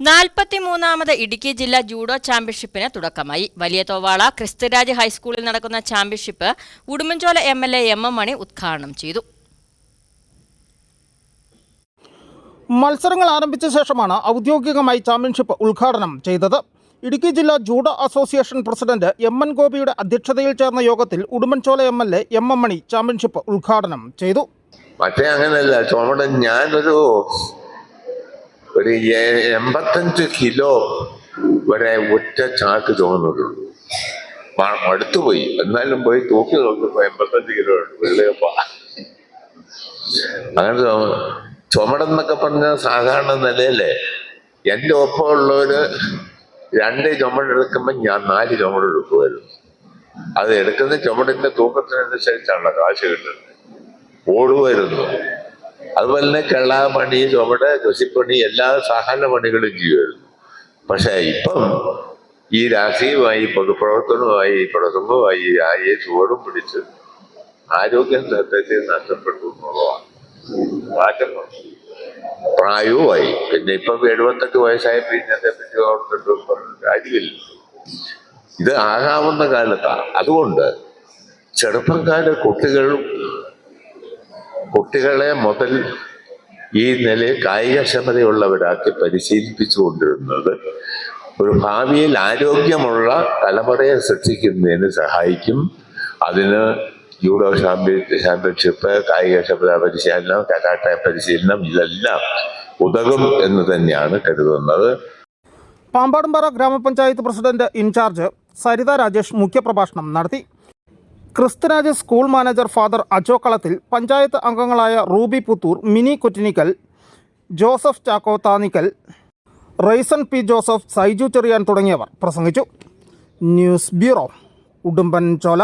നാൽപ്പത്തിമൂന്നാമത് ഇടുക്കി ജില്ലാ ജൂഡോ ചാമ്പ്യൻഷിപ്പിന് തുടക്കമായി. വലിയ തോവാള ക്രിസ്തുരാജ് ഹൈസ്കൂളിൽ നടക്കുന്ന championship Udumbanchola M L A M M Mani ഉദ്ഘാടനം ചെയ്തു. മത്സരങ്ങൾ ആരംഭിച്ച ശേഷമാണ് ഔദ്യോഗികമായി ചാമ്പ്യൻഷിപ്പ് ഉദ്ഘാടനം ചെയ്തത്. ഇടുക്കി ജില്ലാ judo association president M N ഗോപിയുടെ അധ്യക്ഷതയിൽ ചേർന്ന യോഗത്തിൽ Udumbanchola M L A M M Mani championship ഉദ്ഘാടനം ചെയ്തു. മറ്റേ അങ്ങനെയല്ല ചോമടൻ ഞാനൊരു ഒരു എൺപത്തഞ്ച് കിലോ വരെ ഒറ്റ ചാക്ക് തോന്നുന്നുള്ളൂ മടുത്തു പോയി. എന്നാലും പോയി തൂക്കി നോക്കുമ്പോ എൺപത്തഞ്ച് കിലോ ഉണ്ട്. വെള്ളിയപ്പ അങ്ങനെ ചുമ- ചുമടെന്നൊക്കെ പറഞ്ഞ സാധാരണ നിലയല്ലേ? എന്റെ ഒപ്പമുള്ളവര് രണ്ട് ചുമടെടുക്കുമ്പോ ഞാൻ നാല് ചുമടെടുക്കുമായിരുന്നു. അത് എടുക്കുന്ന ചുമടിന്റെ തൂക്കത്തിനനുസരിച്ചാണ് കാശ് കിട്ടുന്നത്. ഓടുമായിരുന്നു. അതുപോലെ തന്നെ കെള്ളാമണി ചുമട് കൃഷിപ്പണി എല്ലാ സഹന പണികളും ചെയ്യുമായിരുന്നു. പക്ഷെ ഇപ്പം ഈ രാഷ്ട്രീയമായി പൊതുപ്രവർത്തനവുമായി പ്രസംഗവുമായി ആയി ചുവടും പിടിച്ച് ആരോഗ്യം സത്യത്തിൽ നഷ്ടപ്പെട്ടു എന്നുള്ളതാണ്. മാറ്റം. പ്രായവുമായി. പിന്നെ ഇപ്പം എഴുപത്തെട്ട് വയസ്സായ പിന്നെ പറ്റി ഓർത്തിട്ട് കാര്യമില്ല. ഇത് ആകാവുന്ന കാലത്താണ്. അതുകൊണ്ട് ചെറുപ്പക്കാരുടെ കുട്ടികൾ കുട്ടികളെ മുതൽ ഈ നിലയിൽ കായികക്ഷമതയുള്ളവരാക്കി പരിശീലിപ്പിച്ചു കൊണ്ടിരുന്നത് ഒരു ഭാവിയിൽ ആരോഗ്യമുള്ള തലമുറയെ സൃഷ്ടിക്കുന്നതിന് സഹായിക്കും. അതിന് ജൂഡോ ചാമ്പ്യൻ ചാമ്പ്യൻഷിപ്പ് കായികക്ഷമത പരിശീലനം കരാട്ടെ പരിശീലനം ഇതെല്ലാം ഉതകും എന്ന് തന്നെയാണ് കരുതുന്നത്. പാമ്പാടുംപാറ ഗ്രാമപഞ്ചായത്ത് പ്രസിഡന്റ് ഇൻചാർജ് സരിത രാജേഷ് മുഖ്യപ്രഭാഷണം നടത്തി. Christuraj school manager father Ajo Kalathil panchayat അംഗങ്ങളായ റൂബി പുത്തൂർ മിനി കുറ്റിനിക്കൽ ജോസഫ് ചാക്കോ താനിക്കൽ റൈസൺ പി ജോസഫ് സൈജു ചെറിയാൻ തുടങ്ങിയവർ പ്രസംഗിച്ചു. ന്യൂസ് ബ്യൂറോ ഉടുമ്പൻ ചോല